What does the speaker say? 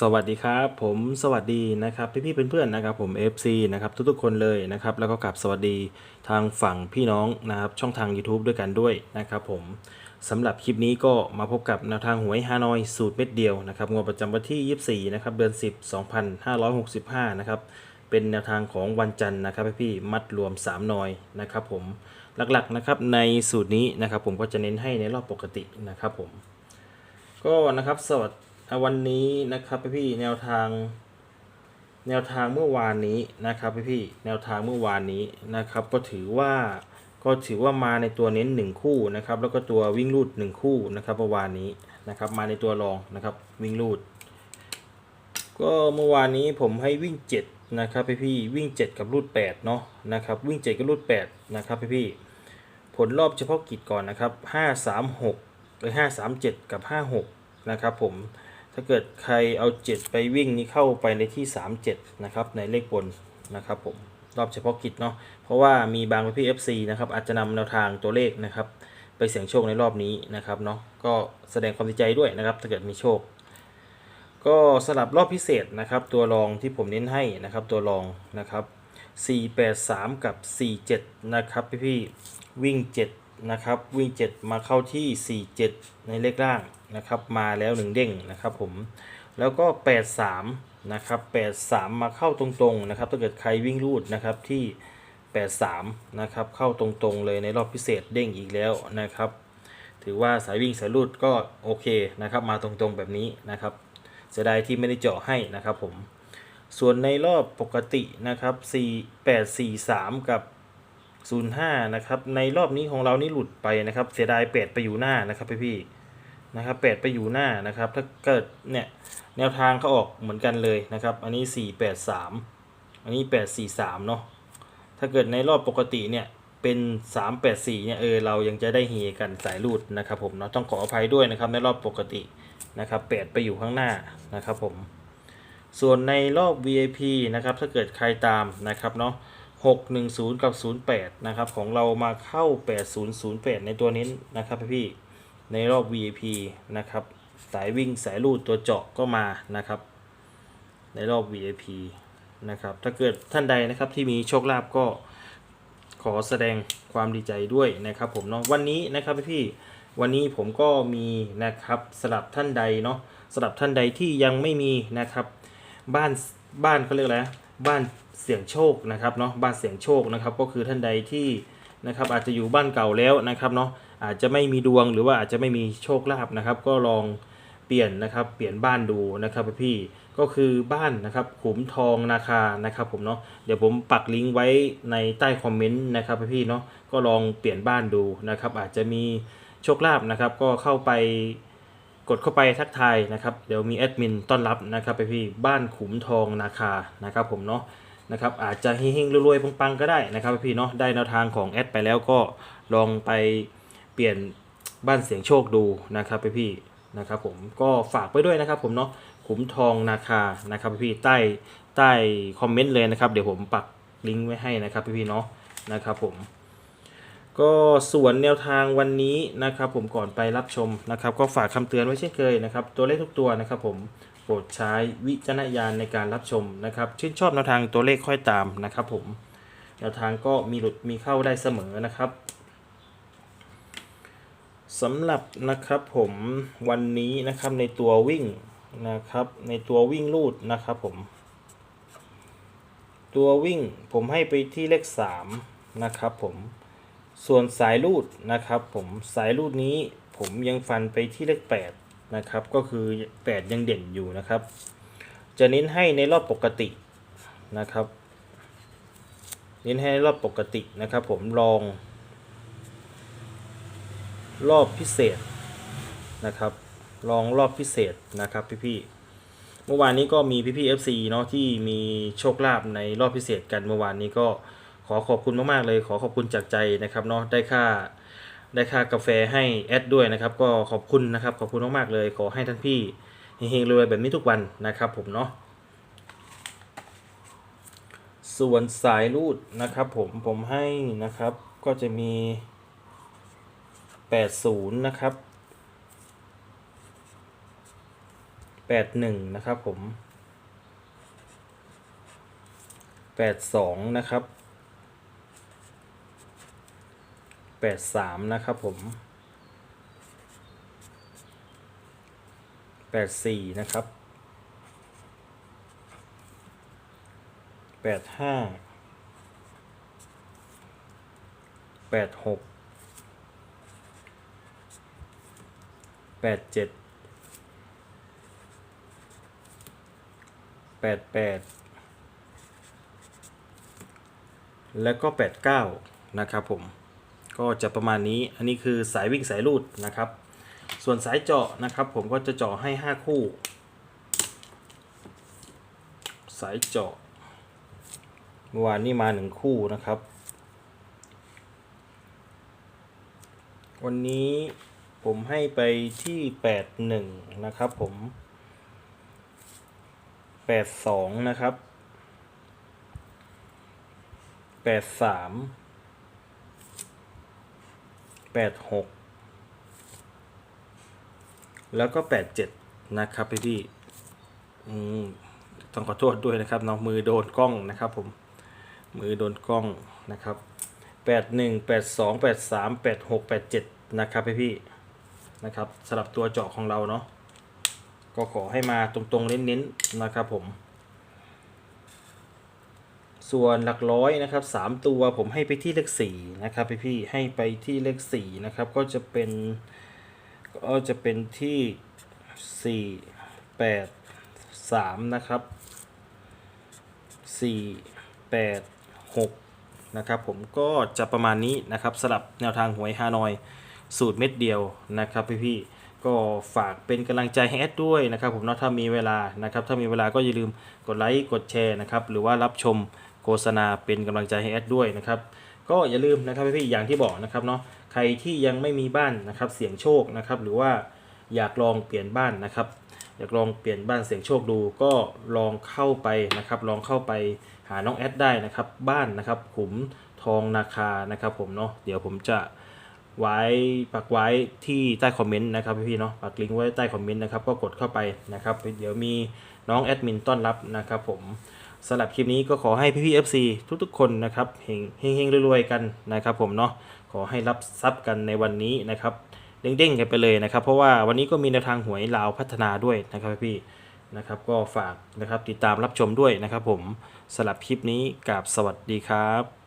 สวัสดีครับผมสวัสดีนะครับพี่ๆเพื่อนๆนะครับผม FC นะครับทุกๆคนเลยนะครับแล้วก็กลับสวัสดีทางฝั่งพี่น้องนะครับช่องทาง YouTube ด้วยกันด้วยนะครับผมสำหรับคลิปนี้ก็มาพบกับแนวทางหวยฮานอยสูตรเม็ดเดียวนะครับงวดประจำวันที่ 24นะครับเดือน 10 2565นะครับเป็นแนวทางของวันจันทร์นะครับพี่ๆมัดรวม3นอยนะครับผมหลักๆนะครับในสูตรนี้นะครับผมก็จะเน้นให้ในรอบปกตินะครับผมก็นะครับสวัสดี วันนี้นะครับพี่พี่แนวทาง แนวทางเมื่อวานนี้นะครับพี่พี่แนวทางเมื่อวานนี้นะครับ ก็ถือว่าก็ถือว่ามาในตัวเน้นหนึ่งคู่นะครับ แล้วก็ตัววิ่งรูดหนึ่งคู่นะครับเมื่อวานนี้นะครับ มาในตัวรองนะครับ วิ่งรูด ก็เมื่อวานนี้ผมให้วิ่ง7นะครับพี่พี่วิ่ง7กับรูด8เนาะนะครับวิ่ง7กับรูด8นะครับพี่พี่ผลรอบเฉพาะกิจก่อนนะครับ 5 3 6 หรือ 5 3 7 กับ 5 6 นะครับผม ถ้าเกิดใครเอา 7 ไปวิ่งนี่เข้าไปในที่ 37 นะครับในเลขบนนะครับผมรอบเฉพาะกิจเนาะเพราะว่ามีบางพี่ FC นะครับอาจจะนำแนวทางตัวเลขนะครับไปเสี่ยงโชคในรอบนี้นะครับเนาะก็แสดงความดีใจด้วยนะครับถ้าเกิดมีโชค ก็สลับรอบพิเศษนะครับตัวรองที่ผมเน้นให้นะครับตัวรองนะครับ483 กับ 47 นะครับพี่พี่วิ่ง 7 นะครับวิ่ง7มาเข้าที่ 47 ในเลขล่างนะครับ มาแล้ว1เด้งนะครับผมแล้วก็ 83 นะครับ 83 มาเข้าตรงๆนะครับถ้าเกิดใครวิ่งรูดนะครับที่ 83 นะครับเข้าตรงๆเลยในรอบพิเศษเด้งอีกแล้วนะครับ ถือว่าสายวิ่งสายรูดก็โอเคนะครับ มาตรงๆแบบนี้นะครับเสียดายที่ไม่ได้เจาะให้นะครับผมส่วนในรอบปกตินะครับ 4 8 4 3 กับ 05นะครับในรอบนี้ของเรานี่หลุดไปนะครับเสียดาย8ไปอยู่หน้านะครับพี่พี่นะครับ8ไปอยู่หน้านะครับถ้าเกิดเนี่ยแนวทางเขาออกเหมือนกันเลยนะครับอันนี้ 4 8 3 อันนี้ 8 4 3เนาะถ้าเกิดในรอบปกติเนี่ยเป็น3 8 4เนี่ยเออเรายังจะได้เฮกันสายรูดนะครับผมเนาะต้องขออภัยด้วยนะครับในรอบปกตินะครับ8ไปอยู่ข้างหน้านะครับผมส่วนในรอบ VIP นะครับถ้าเกิดใครตามนะครับเนาะ 610 กับ 08 นะครับ ของเรามาเข้า 8008 ในตัวนี้นะครับพี่ในรอบ VIP นะครับ สายวิ่งสายรูดตัวเจาะก็มานะครับ ในรอบ VIP นะครับ ถ้าเกิดท่านใดนะครับที่มีโชคลาภก็ขอแสดงความดีใจด้วยนะครับผมเนาะวันนี้นะครับพี่วันนี้ผมก็มีนะครับสำหรับท่านใดเนาะสำหรับท่านใดที่ยังไม่มีนะครับ บ้านบ้านเขาเรียกอะไรบ้าน เสี่ยงโชคนะครับเนาะบ้านเสี่ยงโชคนะครับก็คือท่านใดที่นะครับอาจจะอยู่บ้านเก่าแล้วนะครับเนาะอาจจะไม่มีดวงหรือว่าอาจจะไม่มีโชคลาภนะครับ ก็ลองเปลี่ยนนะครับเปลี่ยนบ้านดูนะครับพี่ก็คือบ้านนะครับขุมทองนาคานะครับผมเนาะเดี๋ยวผมปักลิงก์ไว้ในใต้คอมเมนต์นะครับพี่เนาะก็ลองเปลี่ยนบ้านดูนะครับ อาจจะมีโชคลาภนะครับ ก็เข้าไปกดเข้าไปทักทายนะครับ เดี๋ยวมีแอดมินต้อนรับนะครับพี่บ้านขุมทองนาคานะครับผมเนาะ นะครับอาจจะเฮงๆรวยๆปังๆก็ได้นะครับพี่เนาะได้แนวทางของแอดไปแล้วก็ลองไปเปลี่ยนบ้านเสียงโชคดูนะครับพี่นะครับผมก็ฝากไว้ด้วยนะครับผมเนาะขุมทองนาคานะครับพี่ใต้ใต้คอมเมนต์เลยนะครับเดี๋ยวผมปักลิงก์ไว้ให้นะครับพี่เนาะนะครับผมก็ส่วนแนวทางวันนี้นะครับผมก่อนไปรับชมนะครับ ก็ฝากคำเตือนไว้เช่นเคยนะครับ ตัวเลขทุกตัวนะครับผม โปรดใช้วิจารณญาณในการรับชมนะครับชื่นชอบแนวทางตัวเลขค่อยตามนะครับผมแนวทางก็มีหลุดมีเข้าได้เสมอนะครับสำหรับนะครับผมวันนี้นะครับในตัววิ่งนะครับในตัววิ่งลูดนะครับผม ตัววิ่งผมให้ไปที่เลข 3 นะครับผมส่วนสายรูดนะครับผมสายรูดนี้ผมยังฟันไปที่เลข 8 นะครับ ก็คือ 8 ยังเด่นอยู่นะครับ จะเน้นให้ในรอบปกตินะครับ เน้นให้ในรอบปกตินะครับ ผมลอง รอบพิเศษนะครับ ลองรอบพิเศษนะครับพี่ๆเมื่อวานนี้ก็มีพี่ๆ FC เนาะที่มีโชคลาภในรอบพิเศษกันเมื่อวานนี้ก็ขอขอบคุณมากๆเลย ขอขอบคุณจากใจนะครับเนาะได้ค่า ได้ค่ากาแฟให้แอดด้วยนะครับ ก็ขอบคุณนะครับ ขอบคุณมากๆเลย ขอให้ท่านพี่เฮงๆรวยแบบนี้ทุกวันนะครับ ผมเนาะส่วนสายรูดนะครับ ผมผมให้นะครับก็จะมี 80 นะครับแปดหนึ่งนะครับผมแปดสองนะครับแป ดสามนะครับผมแปดสี่นะครับแปดห้าแปดหกแปดเจ็ดแปดแปดแล้วก็แปดเก้านะครับผม ก็จะประมาณนี้ อันนี้คือสายวิ่งสายรูดนะครับ ส่วนสายเจาะนะครับ ผมก็จะเจาะให้ห้าคู่ สายเจาะเมื่อวานนี้มาหนึ่งคู่นะครับ วันนี้ผมให้ไปที่แปดหนึ่งนะครับผมแปดสองนะครับแปดสาม แปดหกแล้วก็แปดเจ็ดนะครับพี่พี่ต้องขอโทษด้วยนะครับน้องมือโดนกล้องนะครับผมมือโดนกล้องนะครับแปดหนึ่งแปดสองแปดสามแปดหกแปดเจ็ดนะครับพี่พี่นะครับสำหรับตัวเจาะของเราเนาะก็ขอให้มาตรงๆเน้นๆนะครับผม ส่วนหลักร้อยนะครับสามตัวผมให้ไปที่เลขสี่นะครับพี่พี่ให้ไปที่เลขสี่นะครับก็จะเป็นก็จะเป็นที่สี่แปดสามนะครับสี่แปดหกนะครับผมก็จะประมาณนี้นะครับสลับแนวทางหวยฮานอยสูตรเม็ดเดียวนะครับพี่ๆก็ฝากเป็นกำลังใจให้แอดด้วยนะครับผมเนาะถ้ามีเวลานะครับถ้ามีเวลาก็อย่าลืมกดไลค์กดแชร์นะครับหรือว่ารับชม โฆษณาเป็นกำลังใจให้แอดด้วยนะครับ ก็อย่าลืมนะครับพี่ๆอย่างที่บอกนะครับเนาะใครที่ยังไม่มีบ้านนะครับเสี่ยงโชคนะครับหรือว่าอยากลองเปลี่ยนบ้านนะครับอยากลองเปลี่ยนบ้านเสี่ยงโชคดูก็ลองเข้าไปนะครับ ลองเข้าไปหาน้องแอดได้นะครับ บ้านนะครับขุมทองนาคานะครับ ผมเนาะเดี๋ยวผมจะไว้ปักไว้ที่ใต้คอมเมนต์นะครับพี่ๆเนาะปักลิงก์ไว้ใต้คอมเมนต์นะครับก็กดเข้าไปนะครับ เดี๋ยวมีน้องแอดมินต้อนรับนะครับ ผม สำหรับคลิปนี้ก็ขอให้พี่ๆ FC ทุกๆคนนะครับเฮงเฮงรวยๆกันนะครับ ผมเนาะขอให้รับทรัพย์กันในวันนี้นะครับเด้งๆกันไปเลยนะครับ เพราะว่าวันนี้ก็มีแนวทางหวยลาวพัฒนาด้วยนะครับพี่นะครับก็ฝากนะครับติดตามรับชมด้วยนะครับ ผมสำหรับคลิปนี้กับสวัสดีครับ